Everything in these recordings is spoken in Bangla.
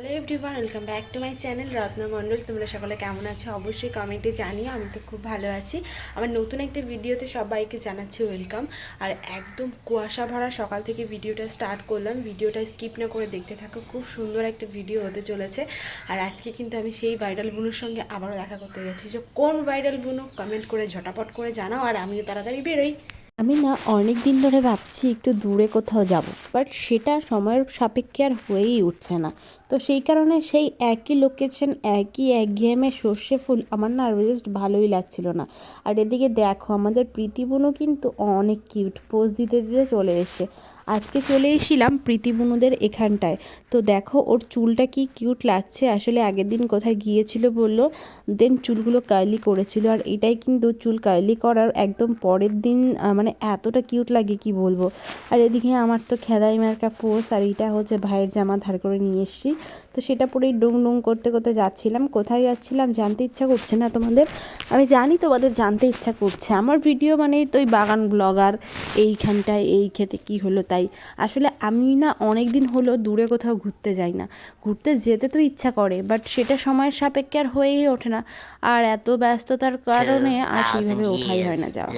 Hello everyone welcome back to my channel Ratna Mondal তোমরা সকলে কেমন আছো? অবশ্যই কমেন্টে জানিও, আমি তো খুব ভালো আছি। আমার নতুন একটা ভিডিওতে সবাইকে জানাচ্ছি ওয়েলকাম আর একদম কুয়াশা ভরা সকাল থেকে ভিডিওটা স্টার্ট করলাম। ভিডিওটা স্কিপ না করে দেখতে থাকো, খুব সুন্দর একটা ভিডিও হতে চলেছে। আর আজকে কিন্তু আমি সেই ভাইরাল বুনুর সঙ্গে আবারও দেখা করতে গেছি যে কোন ভাইরাল বুনু কমেন্ট করে ঝটাপট করে জানাও, আর আমিও তাড়াতাড়ি বেরোই। আমি না অনেক দিন ধরে ভাবছি একটু দূরে কোথাও যাব বাট সেটা সময়ের সাপেক্ষে আর হয়েই উঠছে না। তো সেই কারণে সেই একই লোকেশন একই এক একঘেয়েমে সর্ষে ফুল আমার না জাস্ট ভালোই লাগছিল না। আর এদিকে দেখো, আমাদের প্রীতিবনও কিন্তু অনেক কিউট পোজ দিতে দিতে চলে এসে। আজকে চলে এসেছিলাম প্রীতিবুনুদের এখানটায়। তো দেখো, ওর চুলটা কি কিউট লাগছে? আসলে আগের দিন কোথায় গিয়েছিল বলল দেন চুলগুলো কার্লি করেছিল। আর এটাই কিন্তু চুল কার্লি করার একদম পরের দিন মানে এতটা কিউট লাগে কি বলব? আর এদিকে আমার তো খেদাই মার্কা পোস আর এটা হচ্ছে ভাইয়ের জামা ধার করে নিয়ে এসেছি। তো সেটা পরেই ডুং ডুং করতে করতে যাচ্ছিলাম। কোথায় যাচ্ছিলাম জানতে ইচ্ছা করছে না তোমাদের। আমি জানি তোমাদের জানতে ইচ্ছা করছে। আমার ভিডিও মানেই তো ওই বাগান ব্লগার এইখানটায় এই খেতে কি হলো তাই। আসলে আমি না অনেক দিন হলো দূরে কোথাও ঘুরতে যাই না। ঘুরতে যেতে তো ইচ্ছা করে বাট সেটা সময়ের সাপেক্ষে আর হয়েই ওঠে না। আর এত ব্যস্ততার কারণে আর সেইভাবে ওঠাই হয় না যাওয়া.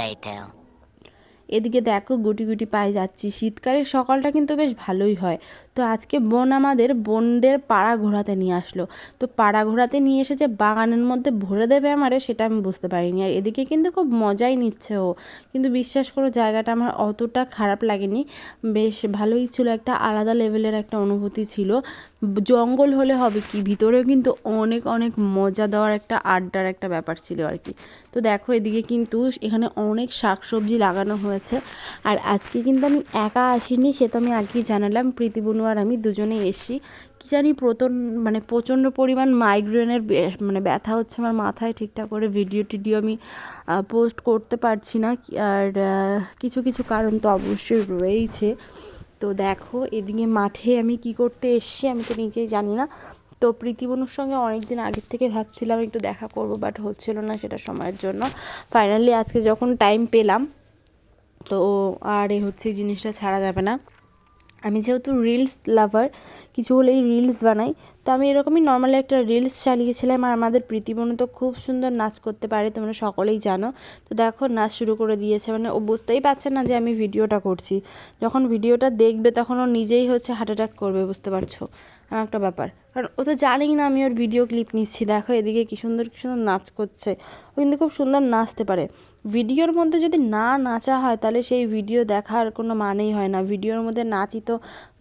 এদিকে দেখো গুটি গুটি পায়ে যাচ্ছি। শীতকালের সকালটা কিন্তু বেশ ভালোই হয়। তো আজকে বোন আমাদের বোনদের পাড়া ঘোরাতে নিয়ে আসলো। তো পাড়া ঘোরাতে নিয়ে এসে যে বাগানের মধ্যে ভরে দেবে আমারে, সেটা আমি বুঝতে পারিনি। আর এদিকে কিন্তু খুব মজাই নিচ্ছে ও। কিন্তু বিশ্বাস করো, জায়গাটা আমার অতটা খারাপ লাগেনি। বেশ ভালোই ছিল, একটা আলাদা লেভেলের একটা অনুভূতি ছিল। জঙ্গল হলে হবে কি, ভিতরেও কিন্তু অনেক অনেক মজা দেওয়ার একটা আড্ডার একটা ব্যাপার ছিল আর কি। তো দেখো, এদিকে কিন্তু এখানে অনেক শাকসবজি লাগানো হয়েছে। আর আজকে কিন্তু আমি একা আসিনি, সে তো আমি আগেই জানালাম প্রীতি বনু আর আমি দুজনে এসি কি জানি প্রতন মানে প্রচণ্ড পরিমাণ মাইগ্রেনের মানে ব্যথা হচ্ছে আমার মাথায়, ঠিকঠাক করে ভিডিও টিডিও আমি পোস্ট করতে পারছি না। আর কিছু কিছু কারণ তো অবশ্যই রয়েইছে। তো দেখো, এদিকে মাঠে আমি কি করতে এসছি আমি তো নিজেই জানি না। তো প্রীতিবনুর সঙ্গে অনেক দিন আগের থেকে ভাবছিলাম একটু দেখা করব বাট হচ্ছিল না সেটা সময়ের জন্য। ফাইনালি আজকে যখন টাইম পেলাম, তো, আর এ হচ্ছে, এই জিনিসটা ছাড়া যাবে না। আমি যেহেতু রিলস লাভার কিছু হলেই রিলস বানাই, তো আমি এরকমই নর্মালি একটা রিলস চালিয়েছিলাম আর আমাদের প্রীতিবনু তো খুব সুন্দর নাচ করতে পারে, তোমরা সকলেই জানো। তো দেখো নাচ শুরু করে দিয়েছে মানে ও বুঝতেই পারছে না যে আমি ভিডিওটা করছি। যখন ভিডিওটা দেখবে তখন ও নিজেই হচ্ছে হার্ট অ্যাটাক করবে, বুঝতে পারছ? একটা ব্যাপার। কারণ ও তো জানেই না আমি ওর ভিডিও ক্লিপ নিচ্ছি। দেখো এদিকে কি সুন্দর কি সুন্দর নাচ করছে। ও কিন্তু খুব সুন্দর নাচতে পারে। ভিডিওর মধ্যে যদি না নাচা হয়, তাহলে সেই ভিডিও দেখার কোনো মানেই হয় না। ভিডিওর মধ্যে নাচই তো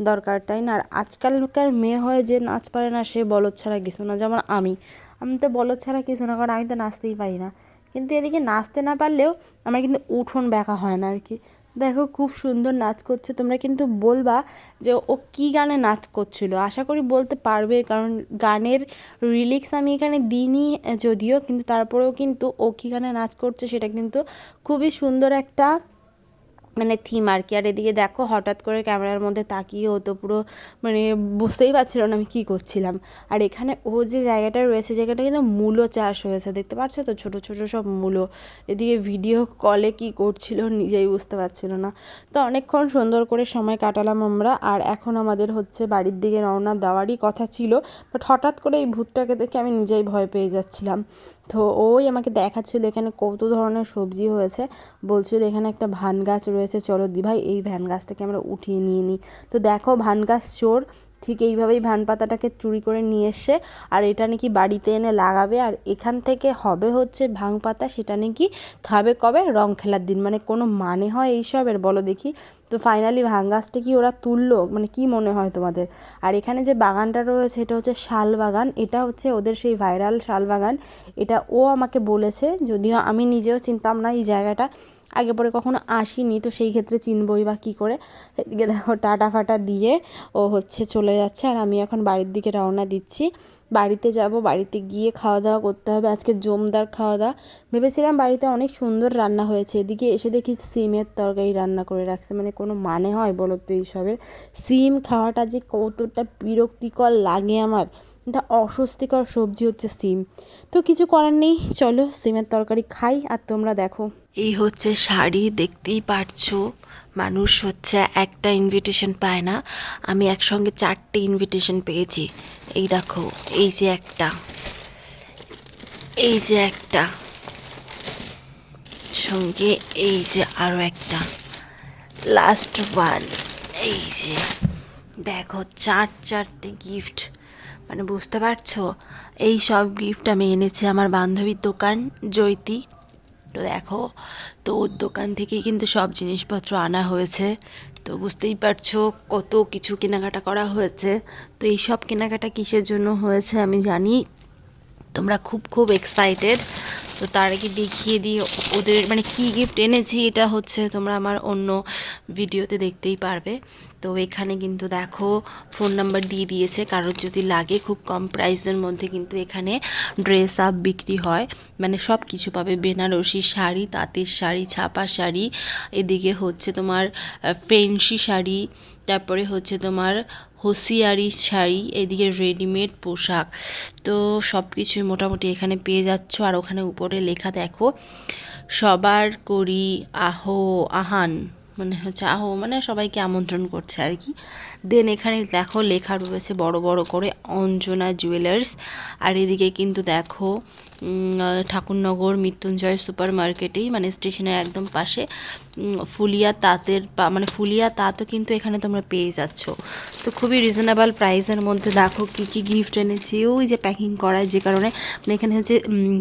দরকার, তাই না? আর আজকালকার মেয়ে হয়ে যে নাচ পারে না, সে বলদ ছাড়া কিছু না। যেমন আমি। আমি তো বলদ ছাড়া কিছু না, কারণ আমি তো নাচতেই পারি না। কিন্তু এদিকে নাচতে না পারলেও আমার কিন্তু উঠোন ব্যাকা হয় না আর কি। দেখো খুব সুন্দর নাচ করছে। তোমরা কিন্তু বলবা যে ও কি গানে নাচ করছিল। আশা করি বলতে পারবে, কারণ গানের রিলিক্স আমি এখানে দিইনি, যদিও, কিন্তু তারপরেও কিন্তু ও কী গানে নাচ করছে সেটা কিন্তু খুবই সুন্দর একটা মানে থিম আর কি। আর এদিকে দেখো, হঠাৎ করে ক্যামেরার মধ্যে তাকিয়ে ও তো পুরো মানে বুঝতেই পারছিল না আমি কী করছিলাম। আর এখানে ও যে জায়গাটা রয়েছে জায়গাটা কিন্তু মূলো চাষ হয়েছে, দেখতে পাচ্ছ তো? ছোটো ছোটো সব মূলো। এদিকে ভিডিও কলে কী করছিল নিজেই বুঝতে পারছিল না। তো অনেকক্ষণ সুন্দর করে সময় কাটালাম আমরা। আর এখন আমাদের হচ্ছে বাড়ির দিকে রওনা দেওয়ারই কথা ছিল। বাট হঠাৎ করে এই ভূতটাকে দেখে আমি নিজেই ভয় পেয়ে যাচ্ছিলাম। তো ওই আমাকে দেখাচ্ছিল এখানে কত ধরনের সবজি হয়েছে। বলছিল এখানে একটা ভান গাছ রয়েছে চলো দি, ভাই, এই ভ্যান গাছটাকে আমরা উঠিয়ে নিয়ে নিই। তো দেখো ভান গাছ চোর, ঠিক এইভাবেই ভান পাতাটাকে চুরি করে নিয়ে এসে আর এটা নাকি বাড়িতে এনে লাগাবে, আর এখান থেকে হবে হচ্ছে ভাং পাতা, সেটা নাকি খাবে কবে? রং খেলার দিন মানে কোনো মানে হয় এইসবের, বলো দেখি। তো ফাইনালি ভাং গাছটা কি ওরা তুললো? মানে কি মনে হয় তোমাদের? আর এখানে যে বাগানটা রয়েছে, এটা হচ্ছে শাল বাগান, এটা হচ্ছে ওদের সেই ভাইরাল শাল বাগান। এটা ও আমাকে বলেছে, যদিও আমি নিজেও চিনতাম না এই জায়গাটা। আগে পরে কখনো আসিনি, তো সেই ক্ষেত্রে চিনবই বা কী করে। এদিকে দেখো, টাটা ফাটা দিয়ে ও হচ্ছে চলে যাচ্ছে, আর আমি এখন বাড়ির দিকে রওনা দিচ্ছি। বাড়িতে যাব, বাড়িতে গিয়ে খাওয়া দাওয়া করতে হবে। আজকে জমদার খাওয়া দাওয়া ভেবেছিলাম বাড়িতে অনেক সুন্দর রান্না হয়েছে। এদিকে এসে দেখি সিমের তরকারি রান্না করে রাখছে। মানে কোনো মানে হয় বলো তো এইসবের? সিম খাওয়াটা যে কতটা বিরক্তিকর লাগে আমার। এটা অস্বস্তিকর সবজি হচ্ছে সিম। তো কিছু করার নেই। চলো, সিমের তরকারি খাই, আর তোমরা দেখো। এই হচ্ছে শাড়ি, দেখতেই পারছ। মানুষ হচ্ছে একটা ইনভিটেশন পায় না। আমি একসঙ্গে চারটে ইনভিটেশন পেয়েছি। এই দেখো, এই যে একটা। এই যে একটা। সঙ্গে এই যে আরও একটা। লাস্ট ওয়ান এই যে। দেখো, চার চারটে গিফট মানে বুঝতে পারছ? এই সব গিফট আমি এনেছি আমার বান্ধবীর দোকান জৈতি তো দেখো, তো ওর দোকান থেকেই কিন্তু সব জিনিসপত্র আনা হয়েছে। তো বুঝতেই পারছ কত কিছু কেনাকাটা করা হয়েছে। তো এই সব কেনাকাটা কিসের জন্য হয়েছে আমি জানি। তোমরা খুব খুব এক্সাইটেড তো তার আগে দেখিয়ে দিই, ওদের মানে কী গিফট এনেছি এটা হচ্ছে তোমরা আমার অন্য ভিডিওতে দেখতেই পারবে। তো এখানে কিন্তু দেখো ফোন নাম্বার দিয়ে দিয়েছে। কারোর যদি লাগে খুব কম প্রাইসের মধ্যে কিন্তু এখানে ড্রেস আপ বিক্রি হয়। মানে সব কিছু পাবে। বেনারসি শাড়ি, তাঁতের শাড়ি, ছাপা শাড়ি, এদিকে হচ্ছে তোমার ফেন্সি শাড়ি, তারপরে হচ্ছে তোমার হোসিয়ারি শাড়ি, এদিকে রেডিমেড পোশাক। তো সব কিছুই মোটামুটি এখানে পেয়ে যাচ্ছ। আর ওখানে উপরে লেখা দেখো, সবার করি আহো, আহান। মানে হচ্ছে আহ মানে সবাইকে আমন্ত্রণ করছে আর কি। দেন এখানে দেখো লেখা রয়েছে বড় বড় করে অঞ্জনা জুয়েলার্স আর এদিকে কিন্তু দেখো ঠাকুরনগর মৃত্যুঞ্জয় সুপার মার্কেটেই মানে স্টেশনের একদম পাশে ফুলিয়া তাঁতের মানে ফুলিয়া তাঁতও কিন্তু এখানে তোমরা পেয়ে যাচ্ছ। তো খুবই রিজনেবল প্রাইসের মধ্যে দেখো কি কি গিফট এনেছি। ওই যে প্যাকিং করা যে কারণে মানে এখানে হচ্ছে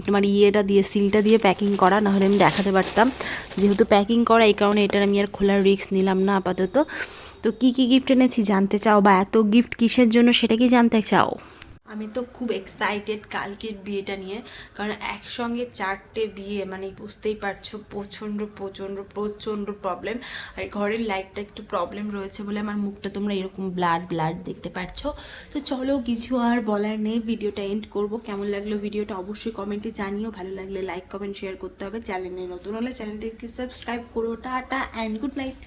তোমার ইয়েটা দিয়ে সিলটা দিয়ে প্যাকিং করা, নাহলে আমি দেখাতে পারতাম। যেহেতু প্যাকিং করা, এই কারণে এটার আমি আর খোলার রিস্ক নিলাম না আপাতত। তো কি কি গিফট এনেছি জানতে চাও বা এত গিফট কিসের জন্য সেটা কি জানতে চাও? আমি তো খুব এক্সাইটেড কালকের বিয়েটা নিয়ে। কারণ একসঙ্গে চারটে বিয়ে মানে বুঝতেই পারছ, প্রচণ্ড প্রচণ্ড প্রচণ্ড প্রবলেম আর ঘরের লাইটটা একটু প্রবলেম রয়েছে বলে আমার মুখটা তোমরা এরকম ব্লাড ব্লাড দেখতে পাচ্ছ তো চলো কিছু আর বলার নেই, ভিডিওটা এন্ড করব। কেমন লাগল ভিডিওটা অবশ্যই কমেন্টে জানিও। ভালো লাগলে লাইক কমেন্ট শেয়ার করতে হবে। চ্যানেলে নতুন হলে চ্যানেলটিকে সাবস্ক্রাইব করো। Tata and good night